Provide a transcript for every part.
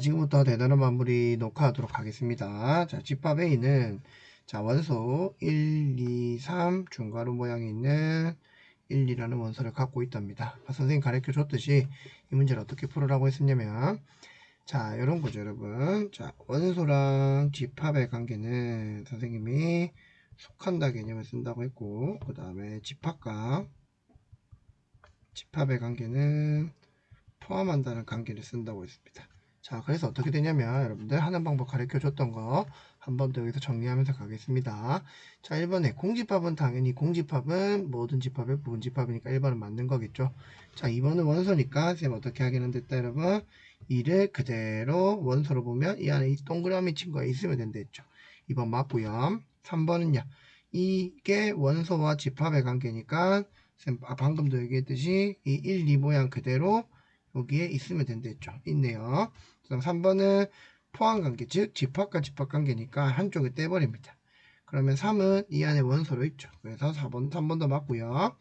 지금부터 대단한 마무리 녹화하도록 하겠습니다. 자, 집합 A는 자, 원소 1, 2, 3 중괄호 모양이 있는 1, 2라는 원소를 갖고 있답니다. 선생님 가르쳐 줬듯이 이 문제를 어떻게 풀으라고 했었냐면 자, 이런 거죠, 여러분. 자, 원소랑 집합의 관계는 선생님이 속한다 개념을 쓴다고 했고, 그 다음에 집합과 집합의 관계는 포함한다는 관계를 쓴다고 했습니다. 자, 그래서 어떻게 되냐면 여러분들 하는 방법 가르쳐 줬던 거 한 번 더 여기서 정리하면서 가겠습니다. 자, 1번에 공집합은 당연히 공집합은 모든 집합의 부분 집합이니까 1번은 맞는 거겠죠. 자, 2번은 원소니까 쌤 어떻게 하기는 됐다 여러분. 이를 그대로 원소로 보면 이 안에 이 동그라미 친구가 있으면 된다 했죠. 2번 맞고요. 3번은요. 이게 원소와 집합의 관계니까 쌤 아, 방금도 얘기했듯이 이 1, 2 모양 그대로 여기에 있으면 된다 했죠. 있네요. 그다음 3번은 포함 관계, 즉 집합과 집합 관계니까 한쪽을 떼버립니다. 그러면 3은 이 안에 원소로 있죠. 그래서 4번, 3번도 맞고요.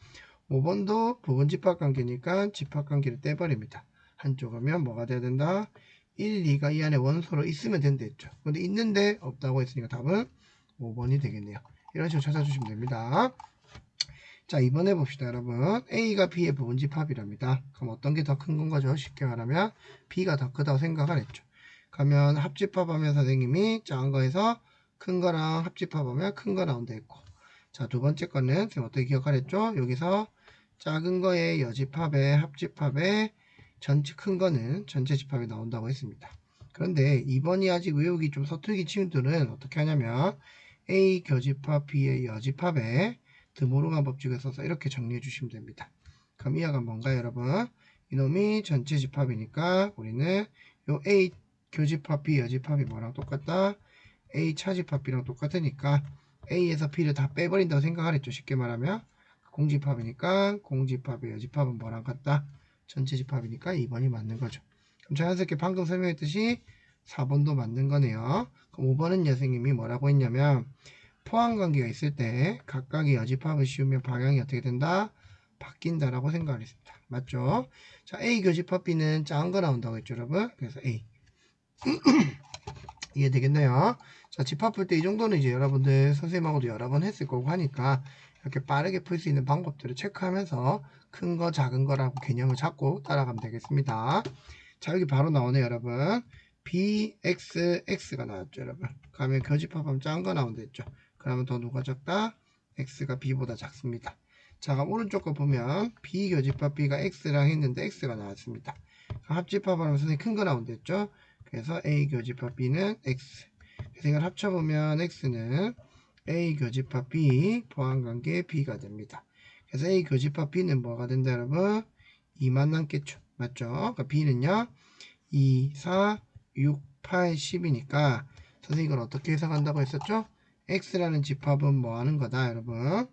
5번도 부분 집합 관계니까 집합 관계를 떼버립니다. 한쪽하면 뭐가 돼야 된다? 1, 2가 이 안에 원소로 있으면 된다 했죠. 근데 있는데 없다고 했으니까 답은 5번이 되겠네요. 이런 식으로 찾아주시면 됩니다. 자, 이번에 봅시다, 여러분. A가 B의 부분 집합이랍니다. 그럼 어떤 게 더 큰 건 거죠? 쉽게 말하면 B가 더 크다고 생각을 했죠. 그러면 합집합하면 선생님이 작은 거에서 큰 거랑 합집합하면 큰 거 나온다 했고. 자, 두 번째 거는 선생님 어떻게 기억하랬죠? 여기서 작은 거의 여집합에 합집합에 전체 큰 거는 전체 집합이 나온다고 했습니다. 그런데 2번이 아직 외우기 좀 서툴기 친구들은 어떻게 하냐면 A 교집합 B의 여집합에 드모르간 법칙을 써서 이렇게 정리해 주시면 됩니다. 그럼 이하가 뭔가요, 여러분? 이놈이 전체 집합이니까 우리는 요 A 교집합 B 여집합이 뭐랑 똑같다? A 차집합 B랑 똑같으니까 A에서 B를 다 빼버린다고 생각하랬죠. 쉽게 말하면 공집합이니까 공집합의 여집합은 뭐랑 같다? 전체 집합이니까 2번이 맞는 거죠. 그럼 자연스럽게 방금 설명했듯이 4번도 맞는 거네요. 그럼 5번은 여생님이 뭐라고 했냐면 포함 관계가 있을 때 각각의 여집합을 씌우면 방향이 어떻게 된다? 바뀐다라고 생각을 했습니다. 맞죠? 자, A 교집합 B는 작은 거 나온다고 했죠, 여러분? 그래서 A. 이해되겠나요? 자, 집합 풀 때 이 정도는 이제 여러분들 선생님하고도 여러 번 했을 거고 하니까 이렇게 빠르게 풀 수 있는 방법들을 체크하면서 큰 거, 작은 거라고 개념을 잡고 따라가면 되겠습니다. 자, 여기 바로 나오네, 여러분. BXX가 나왔죠, 여러분. 그러면 교집합하면 작은 거 나온다 했죠. 그러면 더 누가 작다? X가 B보다 작습니다. 자, 그럼 오른쪽 거 보면 B 교집합 B가 X랑 했는데 X가 나왔습니다. 합집합하면 선생님 큰 거 나온다 했죠. 그래서 A 교집합 B는 X. 그래서 이걸 합쳐보면 X는 A 교집합 B 보안관계 B가 됩니다. 그래서 A 교집합 B는 뭐가 된다 여러분? 2만 남겠죠. 맞죠? 그러니까 B는요. 2, 4, 6, 8, 10이니까 선생님 이걸 어떻게 해석한다고 했었죠? X라는 집합은 뭐 하는 거다 여러분?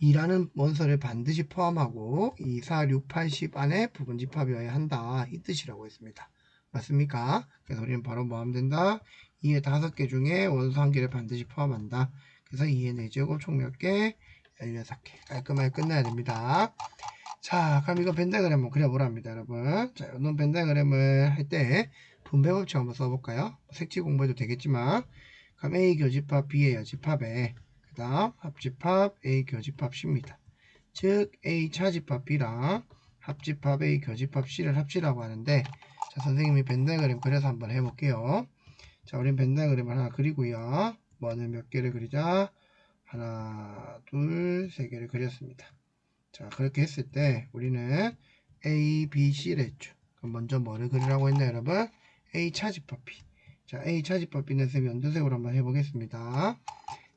2라는 원소를 반드시 포함하고 2, 4, 6, 8, 10 안에 부분 집합이어야 한다. 이 뜻이라고 했습니다. 맞습니까? 그래서 우리는 바로 뭐 하면 된다? 2의 5개 중에 원소 한 개를 반드시 포함한다. 그래서 2의 4제곱 총 몇 개? 16개. 깔끔하게 끝나야 됩니다. 자, 그럼 이거 벤다그램 한번 그려보랍니다, 여러분. 자, 이런 벤다그램을 할 때 분배 법칙 한번 써볼까요? 색지 공부해도 되겠지만 그럼 A 교집합 B의 여집합에 그 다음 합집합 A 교집합 C입니다. 즉 A 차집합 B랑 합집합 A 교집합 C를 합치라고 하는데 자 선생님이 벤다그램 그려서 한번 해볼게요. 자 우린 벤다그램을 하나 그리고요. 뭐는 몇 개를 그리자? 하나 둘 세 개를 그렸습니다. 자 그렇게 했을 때 우리는 A, B, C를 했죠. 그럼 먼저 뭐를 그리라고 했나요 여러분? A 차집합 B. 자, A 차집합 B는 쌤이 연두색으로 한번 해보겠습니다.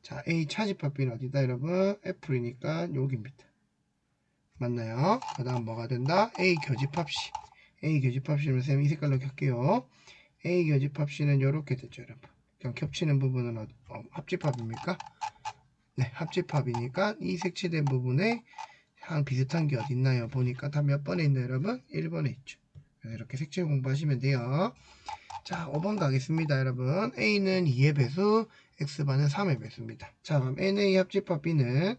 자, A 차집합 B는 어디다, 여러분? F이니까 여기입니다. 맞나요? 그 다음 뭐가 된다? A 교집합 C. A 교집합 C는 쌤이 이 색깔로 켤게요. A 교집합 C는 이렇게 되죠, 여러분. 그냥 겹치는 부분은 어, 어, 합집합입니까? 네, 합집합이니까 이 색칠된 부분에 한 비슷한 게 어디 있나요? 보니까 다 몇 번에 있나요, 여러분? 1번에 있죠. 이렇게 색칠 공부하시면 돼요. 자, 5번 가겠습니다, 여러분. A는 2의 배수, X반은 3의 배수입니다. 자, 그럼 NA 합집합 B는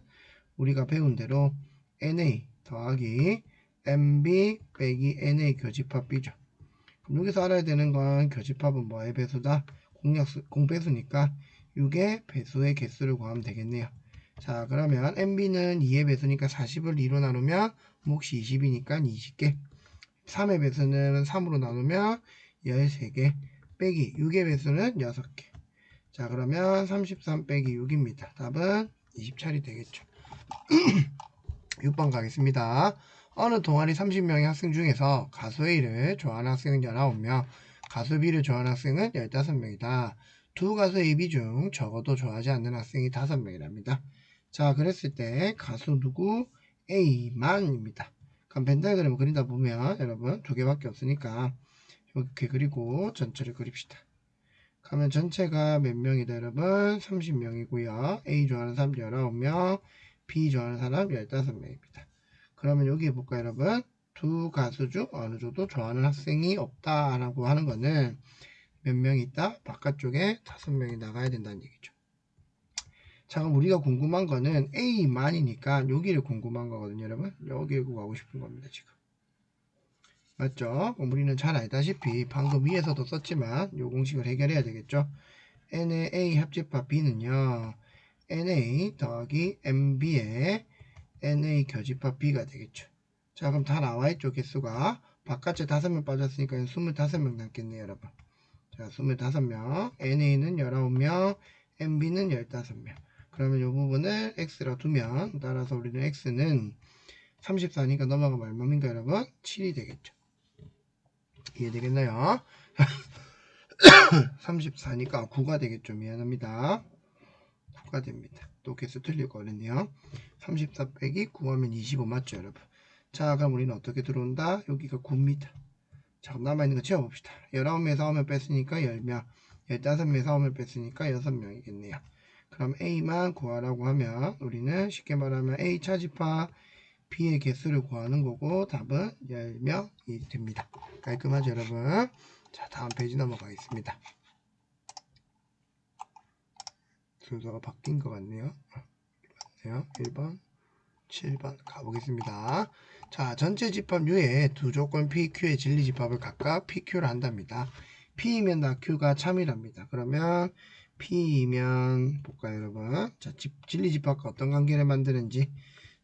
우리가 배운 대로 NA 더하기 MB 빼기 NA 교집합 B죠. 그럼 여기서 알아야 되는 건 교집합은 뭐의 배수다? 공약수, 공배수니까 6의 배수의 개수를 구하면 되겠네요. 자, 그러면 MB는 2의 배수니까 40을 2로 나누면 몫이 20이니까 20개. 3의 배수는 3으로 나누면 13개. 빼기 6의 배수는 6개. 자, 그러면 33 빼기 6입니다. 답은 20차례 되겠죠. 6번 가겠습니다. 어느 동아리 30명의 학생 중에서 가수 A를 좋아하는 학생은 19명, 가수 B를 좋아하는 학생은 15명이다. 두 가수 A, B 중 적어도 좋아하지 않는 학생이 5명이랍니다. 자, 그랬을 때 가수 누구? A만입니다. 그럼 벤다그램을 그리다 보면 여러분 두 개밖에 없으니까 이렇게 그리고 전체를 그립시다. 그러면 전체가 몇 명이다 여러분? 30명이고요. A 좋아하는 사람 19명, B 좋아하는 사람 15명입니다. 그러면 여기 볼까요 여러분? 두 가수 중 어느 정도 좋아하는 학생이 없다라고 하는 거는 몇명 있다? 바깥쪽에 다섯 명이 나가야 된다는 얘기죠. 자 그럼 우리가 궁금한 거는 A만이니까 여기를 궁금한 거거든요 여러분. 여기를 구하고 싶은 겁니다 지금. 맞죠? 우리는 잘 알다시피 방금 위에서도 썼지만 이 공식을 해결해야 되겠죠. NA A 합집합 B는요. NA 더하기 MB의 NA 교집합 B가 되겠죠. 자 그럼 다 나와있죠 개수가 바깥에 5명 빠졌으니까 25명 남겠네요 여러분. 자 25명 NA는 19명 MB는 15명 그러면 이 부분을 X라 두면 따라서 우리는 X는 34니까 넘어가면 얼마입니까 여러분? 7이 되겠죠. 이해되겠나요? 34니까 9가 되겠죠. 미안합니다. 9가 됩니다. 또 개수 틀릴 거거든요. 34 빼기 9하면 25 맞죠, 여러분? 자, 그럼 우리는 어떻게 들어온다? 여기가 9입니다. 자, 남아있는 거 채워봅시다. 19명에서 9명 뺐으니까 10명, 15명에서 9명 뺐으니까 6명이겠네요. 그럼 A만 구하라고 하면 우리는 쉽게 말하면 A 차집합 B의 개수를 구하는 거고 답은 10명이 됩니다. 깔끔하죠, 여러분? 자, 다음 페이지 넘어가겠습니다. 순서가 바뀐 것 같네요. 맞네요. 1번, 7번 가보겠습니다. 자, 전체 집합 U에 두 조건 PQ의 진리 집합을 각각 PQ를 한답니다. P이면 나 Q가 참이랍니다. 그러면 P이면 볼까요, 여러분? 자, 집, 진리 집합과 어떤 관계를 만드는지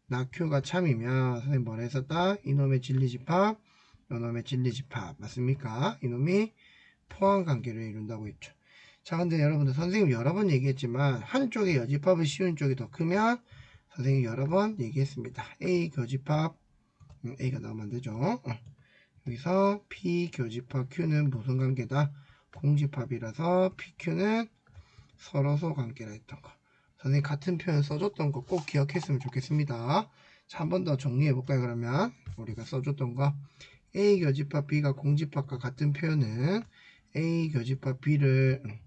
나 Q가 참이면 선생님 뭐라 했었다? 이놈의 진리 집합, 이놈의 진리 집합 맞습니까? 이놈이 포함 관계를 이룬다고 했죠. 자, 근데 여러분들 선생님 여러 번 얘기했지만 한쪽의 여집합을 씌운 쪽이 더 크면 선생님 여러 번 얘기했습니다. A 교집합 음, A가 나오면 안 되죠. 어. 여기서 P 교집합 Q는 무슨 관계다? 공집합이라서 PQ는 서로소 관계라 했던 거. 선생님 같은 표현 써줬던 거 꼭 기억했으면 좋겠습니다. 자, 한 번 더 정리해 볼까요? 그러면 우리가 써줬던 거 A 교집합 B가 공집합과 같은 표현은 A 교집합 B를 음,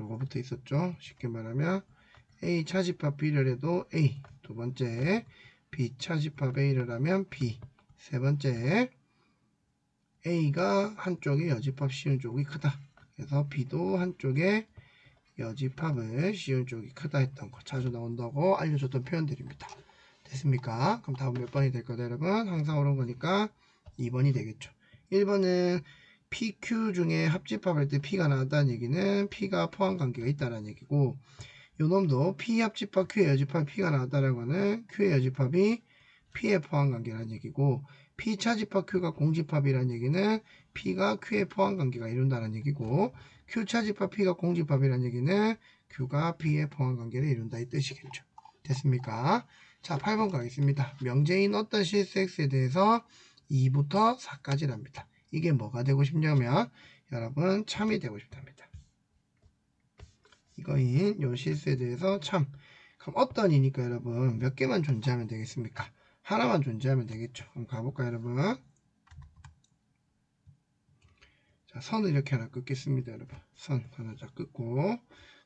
요거부터 있었죠. 쉽게 말하면 A 차집합 B를 해도 A 두 번째 B 차집합 A를 하면 B 세 번째 A가 한쪽에 여집합 씌운 쪽이 크다. 그래서 B도 한쪽에 여집합을 씌운 쪽이 크다 했던 거 자주 나온다고 알려줬던 표현들입니다. 됐습니까? 그럼 다음 몇 번이 될 거다 여러분? 항상 오른 거니까 2번이 되겠죠. 1번은 PQ 중에 합집합할 때 P가 나왔다는 얘기는 P가 포함 관계가 있다는 얘기고 요 놈도 P 합집합 Q의 여집합 P가 나왔다는 거는 Q의 여집합이 P의 포함 관계라는 얘기고 P 차집합 Q가 공집합이라는 얘기는 P가 Q의 포함 관계가 이룬다는 얘기고 Q 차집합 P가 공집합이라는 얘기는 Q가 P의 포함 관계를 이룬다 이 뜻이겠죠. 됐습니까? 자, 8번 가겠습니다. 명제인 어떤 실수 X에 대해서 2부터 4까지랍니다. 이게 뭐가 되고 싶냐면 여러분 참이 되고 싶답니다. 이거인 요 실수에 대해서 참 그럼 어떤 이니까 여러분 몇 개만 존재하면 되겠습니까? 하나만 존재하면 되겠죠. 그럼 가볼까요 여러분? 자 선을 이렇게 하나 긋겠습니다 여러분. 선 하나 자 긋고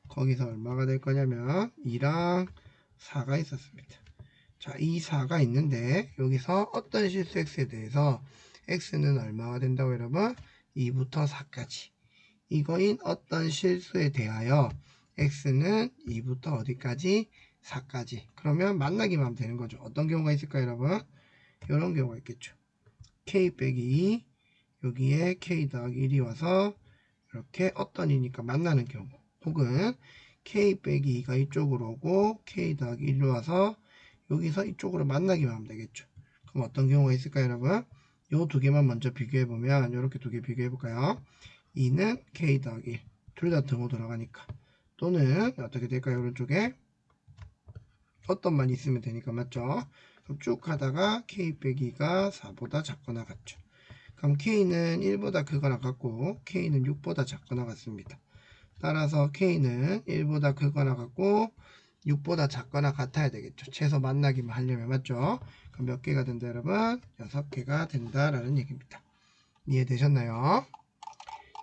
거기서 얼마가 될 거냐면 2랑 4가 있었습니다. 자, 이 4가 있는데 여기서 어떤 실수 x에 대해서 x는 얼마가 된다고 여러분? 2부터 4까지. 이거인 어떤 실수에 대하여 x는 2부터 어디까지? 4까지. 그러면 만나기만 하면 되는 거죠. 어떤 경우가 있을까요, 여러분? 이런 경우가 있겠죠. k 빼기 2, 여기에 k 더하기 1이 와서 이렇게 어떤 이니까 만나는 경우 혹은 k 빼기 2가 이쪽으로 오고 k 더하기 1로 와서 여기서 이쪽으로 만나기만 하면 되겠죠. 그럼 어떤 경우가 있을까요, 여러분? 요 두 개만 먼저 비교해 보면 이렇게 두 개 비교해 볼까요? 2는 k 더하기 1. 둘 다 등호 들어가니까. 또는 어떻게 될까요? 오른쪽에 어떤 만 있으면 되니까 맞죠? 그럼 쭉 가다가 k 빼기 가 4보다 작거나 같죠. 그럼 k는 1보다 크거나 같고 k는 6보다 작거나 같습니다. 따라서 k는 1보다 크거나 같고 6보다 작거나 같아야 되겠죠. 최소 만나기만 하려면 맞죠? 그럼 몇 개가 된다 여러분? 6개가 된다라는 얘기입니다. 이해되셨나요?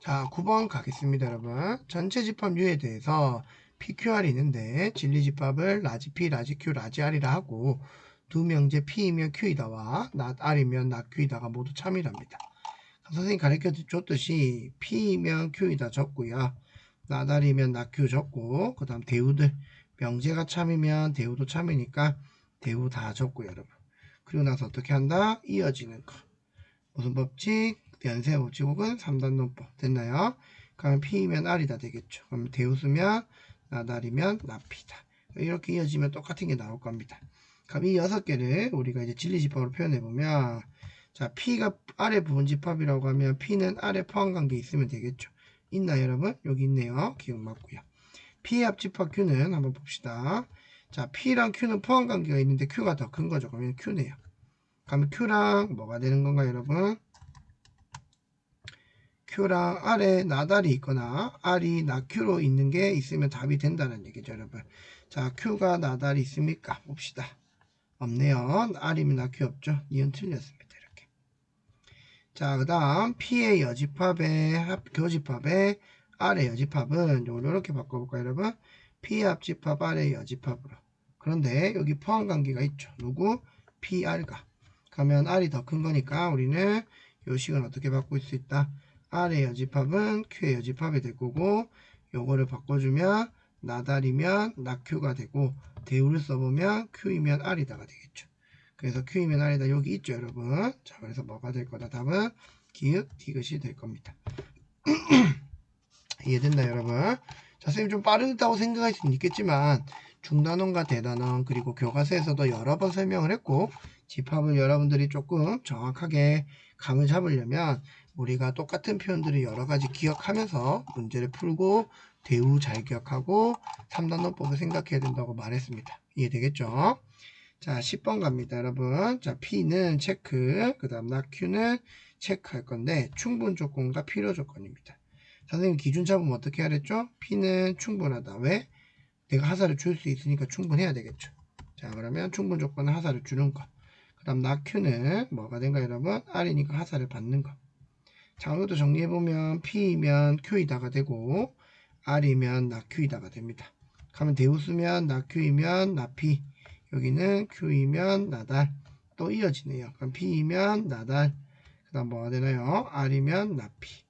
자 9번 가겠습니다 여러분. 전체 집합유에 대해서 PQR이 있는데 진리집합을 라지 P, 라지 Q, 라지 R이라 하고 두 명제 P이면 Q이다와 낫 R이면 낫 Q이다가 모두 참이랍니다. 선생님이 가르쳐 줬듯이 P이면 Q이다 적고요. 낫 R이면 낫 Q 적고 그 다음 대우들 명제가 참이면 대우도 참이니까 대우 다 적고요 여러분. 그리고 나서 어떻게 한다? 이어지는 거. 무슨 법칙? 연쇄 법칙 혹은 3단 논법 됐나요? 그러면 P이면 R이다 되겠죠. 그럼 대우 쓰면 나달이면 나피다. 이렇게 이어지면 똑같은 게 나올 겁니다. 그럼 이 여섯 개를 우리가 이제 진리집합으로 표현해 보면 자 P가 아래 부분 집합이라고 하면 P는 아래 포함 관계 있으면 되겠죠. 있나요 여러분? 여기 있네요. 기억 맞고요. P의 합집합 Q는 한번 봅시다. 자 P랑 Q는 포함 관계가 있는데 Q가 더 큰 거죠. 그러면 Q네요. 그러면 Q랑 뭐가 되는 건가요 여러분? Q랑 R에 나달이 있거나 R이 나Q로 있는 게 있으면 답이 된다는 얘기죠, 여러분. 자, Q가 나달이 있습니까? 봅시다. 없네요. R이면 나Q 없죠? 니은 틀렸습니다. 이렇게. 자, 그 다음 P의 여집합의 합, 교집합의 R의 여집합은 이렇게 바꿔볼까요, 여러분? P의 합집합 R의 여집합으로. 그런데 여기 포함 관계가 있죠. 누구? PR가. 그러면 R이 더 큰 거니까 우리는 요 식은 어떻게 바꿀 수 있다? R의 여집합은 Q의 여집합이 될 거고 요거를 바꿔주면 나달이면 나Q가 되고 대우를 써보면 Q이면 R이다가 되겠죠. 그래서 Q이면 R이다 여기 있죠 여러분. 자 그래서 뭐가 될 거다 답은 기읍 디귿이 될 겁니다. 이해됐나요 여러분? 자 선생님 좀 빠르다고 생각할 수는 있겠지만 중단원과 대단원 그리고 교과서에서도 여러 번 설명을 했고 집합을 여러분들이 조금 정확하게 감을 잡으려면 우리가 똑같은 표현들을 여러 가지 기억하면서 문제를 풀고 대우 잘 기억하고 3단원법을 생각해야 된다고 말했습니다. 이해되겠죠? 자, 10번 갑니다, 여러분. 자, P는 체크, 그 다음 나 Q는 체크할 건데 충분 조건과 필요 조건입니다. 선생님 기준 잡으면 어떻게 하랬죠? P는 충분하다. 왜? 내가 하사를 줄 수 있으니까 충분해야 되겠죠. 자, 그러면 충분 조건은 하사를 주는 거. 그 다음 나 Q는 뭐가 된가 여러분? R이니까 하사를 받는 거. 자, 이것도 정리해보면 P이면 Q이다가 되고 R이면 나 Q이다가 됩니다. 가면 대우 쓰면 나 Q이면 나 P 여기는 Q이면 나달 또 이어지네요. 그럼 P이면 나달 그 다음 뭐가 되나요? R이면 나 P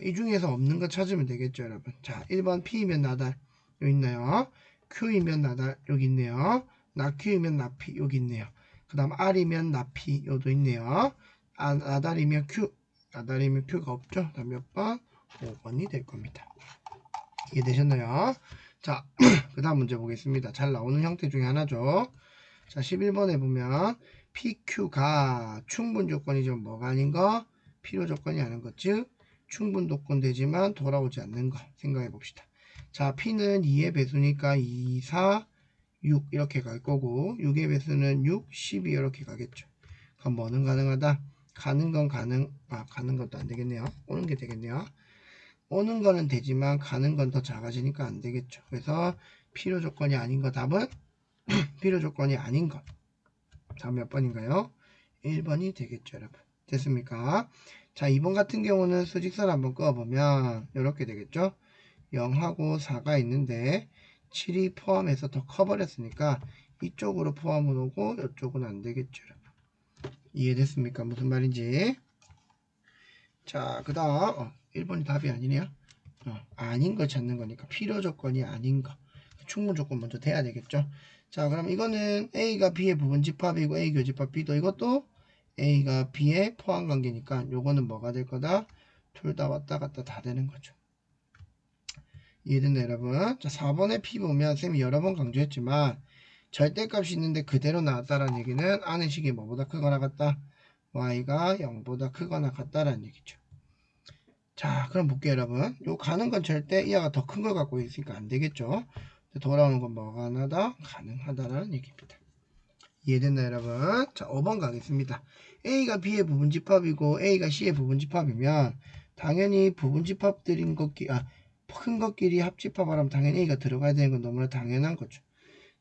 이 중에서 없는 거 찾으면 되겠죠 여러분 자 1번 P이면 나달 여기 있나요? Q이면 나달 여기 있네요. 나 Q이면 나 P 여기 있네요. 그 다음 R이면 나 P 여도 있네요. 아, 나달이면 Q 나달이면 Q가 없죠. 몇 번? 5번이 될 겁니다. 이해되셨나요? 자, 그 다음 문제 보겠습니다. 잘 나오는 형태 중에 하나죠. 자, 11번에 보면 PQ가 충분 조건이죠. 뭐가 아닌 거? 필요 조건이 아닌 것. 즉, 충분 조건 되지만 돌아오지 않는 거. 생각해 봅시다. 자, P는 2의 배수니까 2, 4, 6 이렇게 갈 거고 6의 배수는 6, 12 이렇게 가겠죠. 그럼 뭐는 가능하다? 가는 건 가능, 아, 가는 것도 안 되겠네요. 오는 게 되겠네요. 오는 거는 되지만 가는 건 더 작아지니까 안 되겠죠. 그래서 필요 조건이 아닌 거 답은 필요 조건이 아닌 것. 다음 몇 번인가요? 1번이 되겠죠, 여러분. 됐습니까? 자, 2번 같은 경우는 수직선 한번 그어보면 이렇게 되겠죠. 0하고 4가 있는데 7이 포함해서 더 커버렸으니까 이쪽으로 포함은 오고 이쪽은 안 되겠죠. 이해됐습니까? 무슨 말인지. 자, 그 다음, 어, 1번이 답이 아니네요. 어, 아닌 걸 찾는 거니까 필요 조건이 아닌 거. 충분 조건 먼저 돼야 되겠죠. 자, 그럼 이거는 A가 B의 부분 집합이고 A 교집합 B도 이것도 A가 B의 포함 관계니까 요거는 뭐가 될 거다? 둘 다 왔다 갔다 다 되는 거죠. 이해됐나 여러분? 자 4번에 P 보면 쌤이 여러 번 강조했지만 절대값이 있는데 그대로 나왔다라는 얘기는 아는 식이 뭐보다 크거나 같다? y가 0보다 크거나 같다라는 얘기죠. 자 그럼 볼게요 여러분. 요 가는 건 절대 이하가 더 큰 걸 갖고 있으니까 안 되겠죠. 돌아오는 건 뭐가 하나다? 가능하다라는 얘기입니다. 이해됐나 여러분? 자 5번 가겠습니다. A가 B의 부분집합이고 A가 C의 부분집합이면 당연히 부분집합들인 것끼리 아, 큰 것끼리 합집합하면 당연히 A가 들어가야 되는 건 너무나 당연한 거죠.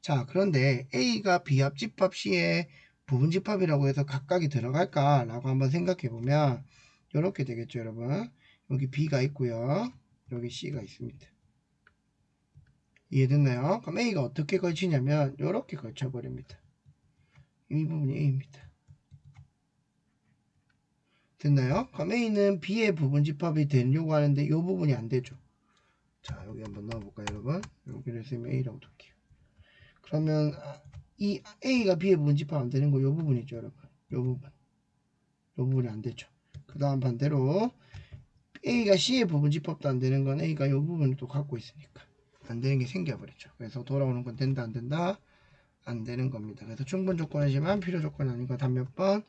자 그런데 A가 B합 집합 C의 부분집합이라고 해서 각각이 들어갈까 라고 한번 생각해 보면 이렇게 되겠죠 여러분. 여기 B가 있고요. 여기 C가 있습니다. 이해됐나요? 그럼 A가 어떻게 걸치냐면 이렇게 걸쳐 버립니다. 이 부분이 A입니다. 됐나요? 그럼 A는 B의 부분집합이 되려고 하는데 이 부분이 안 되죠. 자 여기 한번 넣어볼까요 여러분? 여기를 쓰면 A라고 둘게요 그러면 아, 이 A가 B의 부분집합 안 되는 거 요 부분이죠 여러분. 요 부분. 요 부분이 안 되죠. 그 다음 반대로 A가 C의 부분 집합도 안 되는 건 A가 요 부분을 또 갖고 있으니까 안 되는 게 생겨버리죠. 그래서 돌아오는 건 된다 안 된다 안 되는 겁니다. 그래서 충분 조건이지만 필요 조건 아닌 거답몇 번?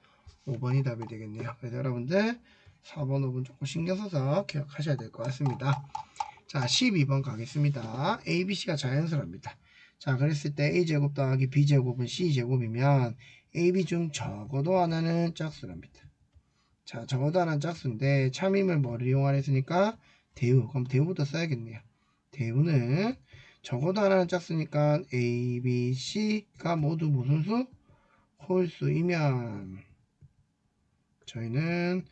5번이 답이 되겠네요. 그래서 여러분들 4번 5번 조금 신경 써서 기억하셔야 될 것 같습니다. 자 12번 가겠습니다. A, B, C가 자연스럽니다 자 그랬을 때 a제곱 더하기 b제곱은 c제곱이면 ab 중 적어도 하나는 짝수랍니다. 자 적어도 하나는 짝수인데 참임을 뭐를 이용하랬으니까 대우 그럼 대우부터 써야겠네요. 대우는 적어도 하나는 짝수니까 a, b, c가 모두 무슨 수? 홀수이면 저희는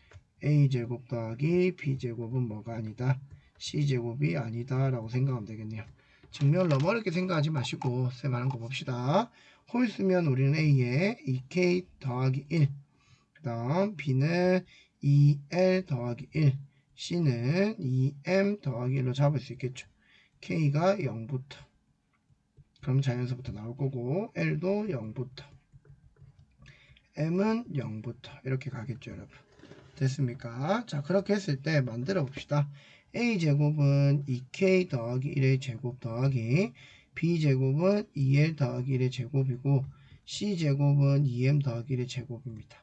a제곱 더하기 b제곱은 뭐가 아니다. c제곱이 아니다 라고 생각하면 되겠네요. 증명을 너무 어렵게 생각하지 마시고 쌤 하는 거 봅시다. 홀수면 우리는 A에 2K 더하기 1, 그 다음 B는 2L 더하기 1, C는 2M 더하기 1로 잡을 수 있겠죠. K가 0부터 그럼 자연수부터 나올 거고 L도 0부터 M은 0부터 이렇게 가겠죠 여러분. 됐습니까? 자 그렇게 했을 때 만들어 봅시다. A제곱은 2k 더하기 1의 제곱 더하기 b제곱은 2l 더하기 1의 제곱이고 c제곱은 2m 더하기 1의 제곱입니다.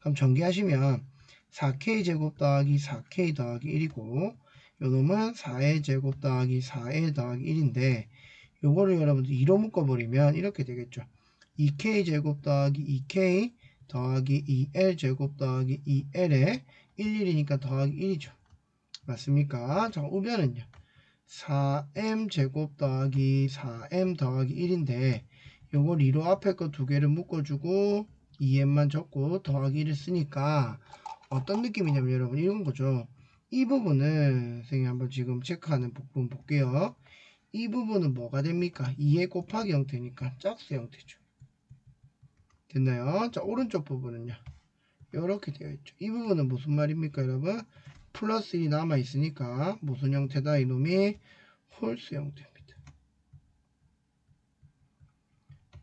그럼 전개하시면 4k 제곱 더하기 4k 더하기 1이고 요놈은 4의 제곱 더하기 4의 더하기 1인데 요거를 여러분들 2로 묶어버리면 이렇게 되겠죠. 2k 제곱 더하기 2k 더하기 2l 제곱 더하기 2l에 1, 1이니까 더하기 1이죠. 맞습니까? 자, 우변은요. 4m 제곱 더하기 4m 더하기 1인데 요걸 2로 앞에 거 두 개를 묶어주고 2m만 적고 더하기 1을 쓰니까 어떤 느낌이냐면 여러분 이런 거죠. 이 부분은 선생님 한번 지금 체크하는 부분 볼게요. 이 부분은 뭐가 됩니까? 2의 곱하기 형태니까 짝수 형태죠. 됐나요? 자 오른쪽 부분은요. 이렇게 되어 있죠. 이 부분은 무슨 말입니까 여러분? 플러스 1이 남아 있으니까 무슨 형태다 이놈이 홀수 형태입니다.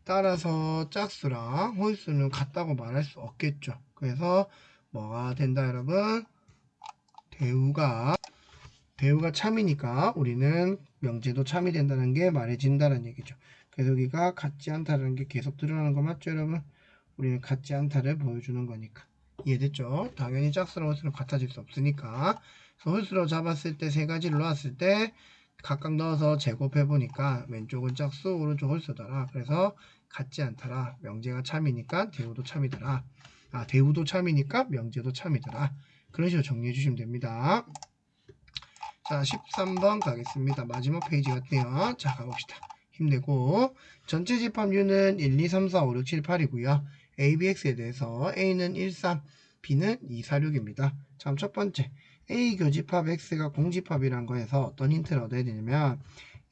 따라서 짝수랑 홀수는 같다고 말할 수 없겠죠. 그래서 뭐가 된다 여러분? 대우가 대우가 참이니까 우리는 명제도 참이 된다는 게 말해진다는 얘기죠. 그래서 여기가 같지 않다는 게 계속 드러나는 거 맞죠 여러분? 우리는 같지 않다를 보여주는 거니까. 이해됐죠? 당연히 짝수랑 홀수는 같아질 수 없으니까. 그래서 홀수로 잡았을 때 세 가지를 놓았을 때 각각 넣어서 제곱해 보니까 왼쪽은 짝수 오른쪽 홀수더라. 그래서 같지 않더라. 명제가 참이니까 대우도 참이더라. 아 대우도 참이니까 명제도 참이더라. 그런 식으로 정리해 주시면 됩니다. 자 13번 가겠습니다. 마지막 페이지 같네요. 자 가봅시다. 힘내고. 전체 집합류는 1, 2, 3, 4, 5, 6, 7, 8이고요 ABX에 대해서 A는 1, 3, B는 2, 4, 6입니다. 참 첫 번째 A 교집합 X가 공집합이란 거에서 어떤 힌트를 얻어야 되냐면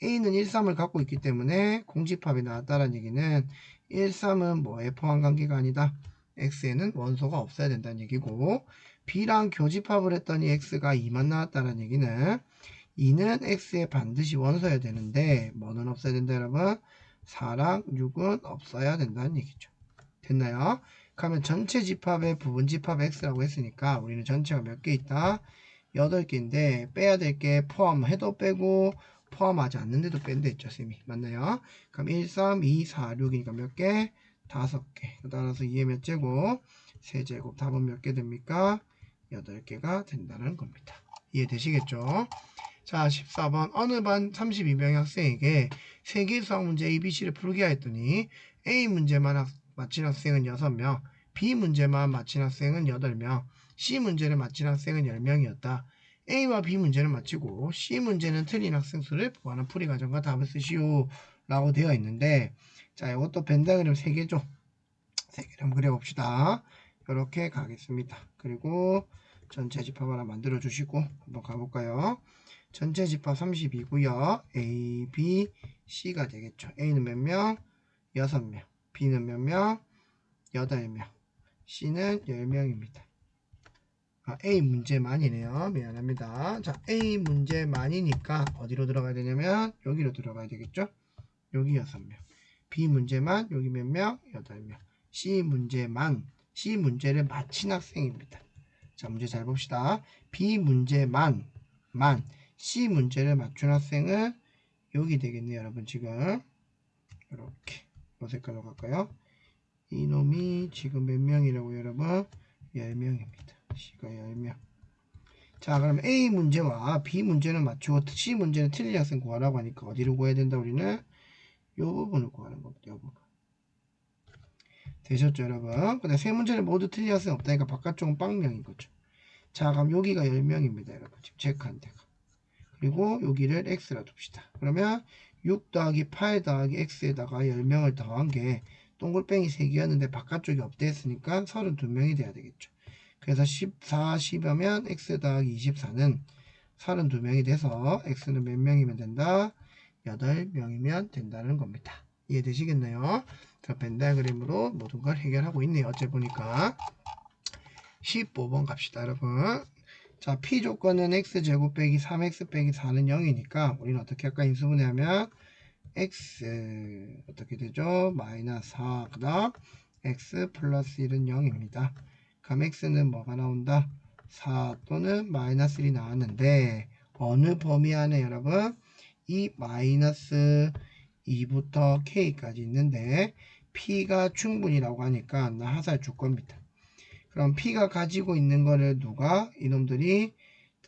A는 1, 3을 갖고 있기 때문에 공집합이 나왔다는 얘기는 1, 3은 뭐에 포함 관계가 아니다. X에는 원소가 없어야 된다는 얘기고 B랑 교집합을 했더니 X가 2만 나왔다는 얘기는 2는 X에 반드시 원소여야 되는데 뭐는 없어야 된다 여러분? 4랑 6은 없어야 된다는 얘기죠. 됐나요? 그러면 전체 집합의 부분 집합 x라고 했으니까 우리는 전체가 몇 개 있다? 8개인데 빼야 될 게 포함해도 빼고 포함하지 않는데도 뺀다 했죠 쌤이 맞나요? 그럼 1, 3, 2, 4, 6이니까 몇 개? 5개 따라서 2의 몇 제곱? 세제곱 답은 몇 개 됩니까? 8개가 된다는 겁니다 이해되시겠죠? 자 14번 어느 반 32명의 학생에게 세개 수학 문제 A, B, C를 풀게 했더니 A 문제만 학- 맞힌 학생은 6명 B 문제만 맞힌 학생은 8명 C 문제를 맞힌 학생은 10명이었다. A와 B 문제는 맞히고 C 문제는 틀린 학생 수를 보완한 풀이 과정과 답을 쓰시오 라고 되어 있는데 자 이것도 벤다그램 3개죠. 3개를 한번 그려봅시다. 이렇게 가겠습니다. 그리고 전체 집합 하나 만들어 주시고 한번 가볼까요? 전체 집합 32고요. A, B, C가 되겠죠. A는 몇 명? 6명. B는 몇 명? 8명. C는 10명입니다. 아, A 문제만이네요. 미안합니다. 자, A 문제만이니까 어디로 들어가야 되냐면 여기로 들어가야 되겠죠? 여기 6명. B 문제만 여기 몇 명? 8명. C 문제만 C 문제를 맞힌 학생입니다. 자, 문제 잘 봅시다. B 문제만 만 C 문제를 맞춘 학생은 여기 되겠네요, 여러분. 지금 이렇게 어 색깔로 갈까요? 이놈이 지금 몇 명이라고 여러분? 10명입니다. C가 10명. 자, 그럼 A 문제와 B 문제는 맞추고 C 문제는 틀린 학생 구하라고 하니까 어디로 구해야 된다 우리는? 요 부분을 구하는 겁니다. 요 부분. 되셨죠, 여러분? 근데 세 문제는 모두 틀린 학생 없다니까 바깥쪽은 빵명인 거죠. 자, 그럼 여기가 10명입니다, 여러분. 지금 체크한 데가. 그리고 여기를 X라 둡시다. 그러면 6 더하기 8 더하기 X에다가 10명을 더한 게 동글뱅이 3개였는데 바깥쪽이 없댔으니까 32명이 돼야 되겠죠. 그래서 14, 10이면 x 더하기 24는 32명이 돼서 x는 몇 명이면 된다? 8명이면 된다는 겁니다. 이해되시겠나요? 자, 벤다그램으로 모든 걸 해결하고 있네요. 어째 보니까 15번 갑시다, 여러분. 자, p 조건은 x제곱 빼기 3x 빼기 4는 0이니까 우리는 어떻게 할까? 인수분해하면 x 어떻게 되죠? 마이너스 4, 그 다음 x 플러스 1은 0입니다. 그럼 x는 뭐가 나온다? 4 또는 마이너스 1이 나왔는데 어느 범위 안에 여러분? 이 마이너스 2부터 k까지 있는데 p가 충분이라고 하니까 나 하살 줄 겁니다. 그럼 p가 가지고 있는 거를 누가 이놈들이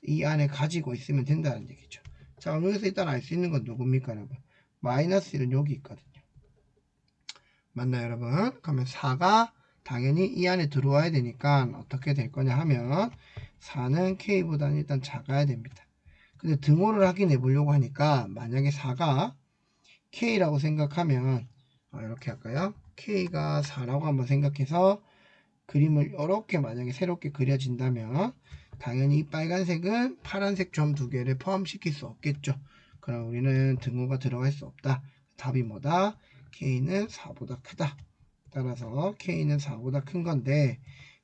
이 안에 가지고 있으면 된다는 얘기죠. 자, 그럼 여기서 일단 알 수 있는 건 누굽니까, 여러분? 마이너스 1은 여기 있거든요. 맞나요, 여러분? 그러면 4가 당연히 이 안에 들어와야 되니까 어떻게 될 거냐 하면 4는 K보다는 일단 작아야 됩니다. 근데 등호를 확인해 보려고 하니까 만약에 4가 K라고 생각하면 어, 이렇게 할까요? K가 4라고 한번 생각해서 그림을 이렇게 만약에 새롭게 그려진다면 당연히 이 빨간색은 파란색 점 두 개를 포함시킬 수 없겠죠. 그럼 우리는 등호가 들어갈 수 없다. 답이 뭐다? K는 4보다 크다. 따라서 K는 4보다 큰 건데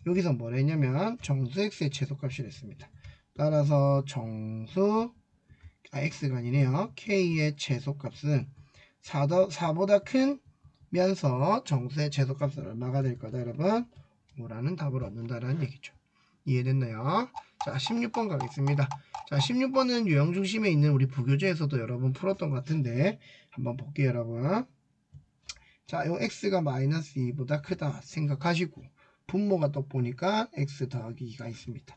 여기서 뭘 했냐면 정수 X의 최소값이 됐습니다. 따라서 정수 아, X가 아니네요. K의 최소값은 4 4보다 큰 면서 정수의 최소값은 얼마가 될 거다 여러분? 5라는 답을 얻는다라는 얘기죠. 이해됐나요? 자 16번 가겠습니다. 자 16번은 유형 중심에 있는 우리 부교재에서도 여러분 풀었던 것 같은데 한번 볼게요 여러분. 자, 요 x가 마이너스 2보다 크다 생각하시고 분모가 또 보니까 x 더하기 2가 있습니다.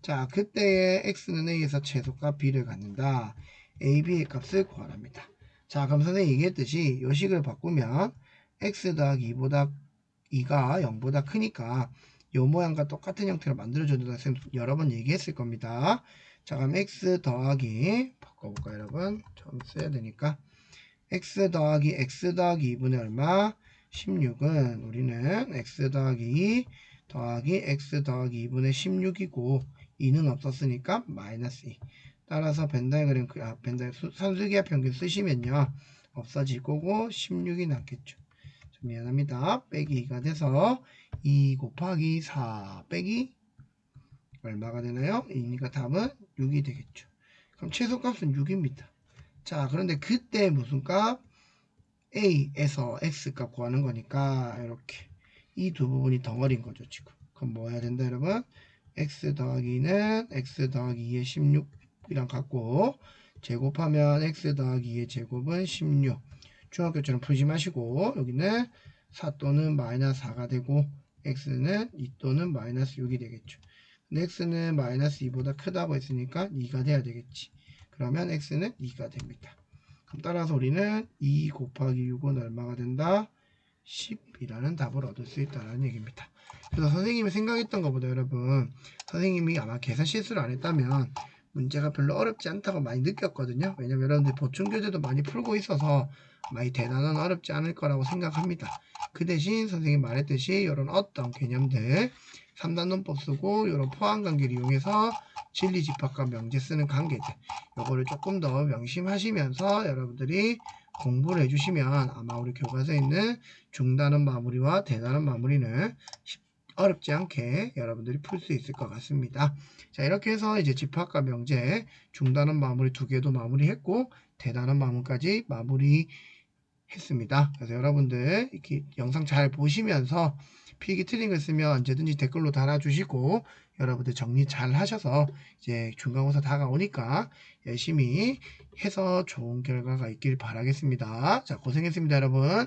자, 그때의 x는 a에서 최소값 b를 갖는다. a, b의 값을 구하랍니다. 자, 그럼 선생님이 얘기했듯이 요 식을 바꾸면 x 더하기 2보다 2가 0보다 크니까 요 모양과 똑같은 형태로 만들어준다. 쌤 여러 번 얘기했을 겁니다. 자, 그럼 x 더하기 바꿔볼까요, 여러분? 좀 써야 되니까. x 더하기 x 더하기 2분의 얼마? 16은 우리는 x 더하기 2 더하기 x 더하기 2분의 16이고 2는 없었으니까 마이너스 2 따라서 벤다이그램 아, 벤다이 산수기하 평균 쓰시면요 없어질 거고 16이 남겠죠 좀 미안합니다 빼기 2가 돼서 2 곱하기 4 빼기 얼마가 되나요? 2니까 답은 6이 되겠죠 그럼 최소값은 6입니다 자, 그런데 그때 무슨 값? A에서 X값 구하는 거니까 이렇게 이 두 부분이 덩어리인 거죠, 지금. 그럼 뭐 해야 된다, 여러분? x 더하기는 x 더하기 2의 16이랑 같고, 제곱하면 x 더하기 2의 제곱은 16. 중학교처럼 풀지 마시고, 여기는 4 또는 마이너스 4가 되고, x는 2 또는 마이너스 6이 되겠죠. 근데 x는 마이너스 2보다 크다고 했으니까 2가 돼야 되겠지. 그러면 x는 2가 됩니다. 그럼 따라서 우리는 2 곱하기 6은 얼마가 된다? 10이라는 답을 얻을 수 있다는 얘기입니다. 그래서 선생님이 생각했던 것보다 여러분, 선생님이 아마 계산 실수를 안 했다면 문제가 별로 어렵지 않다고 많이 느꼈거든요. 왜냐면 여러분들 보충 교재도 많이 풀고 있어서 많이 대단한 어렵지 않을 거라고 생각합니다. 그 대신 선생님이 말했듯이 이런 어떤 개념들 3단 논법 쓰고 이런 포함 관계를 이용해서 진리 집합과 명제 쓰는 관계들 요거를 조금 더 명심하시면서 여러분들이 공부를 해주시면 아마 우리 교과서에 있는 중단원 마무리와 대단원 마무리는 쉽- 어렵지 않게 여러분들이 풀 수 있을 것 같습니다. 자 이렇게 해서 이제 집합과 명제 중단원 마무리 두 개도 마무리했고 대단원 마무리까지 마무리 했습니다. 그래서 여러분들 이렇게 영상 잘 보시면서 필기 틀린 거 있으면 언제든지 댓글로 달아주시고 여러분들 정리 잘 하셔서 이제 중간고사 다가오니까 열심히 해서 좋은 결과가 있길 바라겠습니다. 자 고생했습니다 여러분.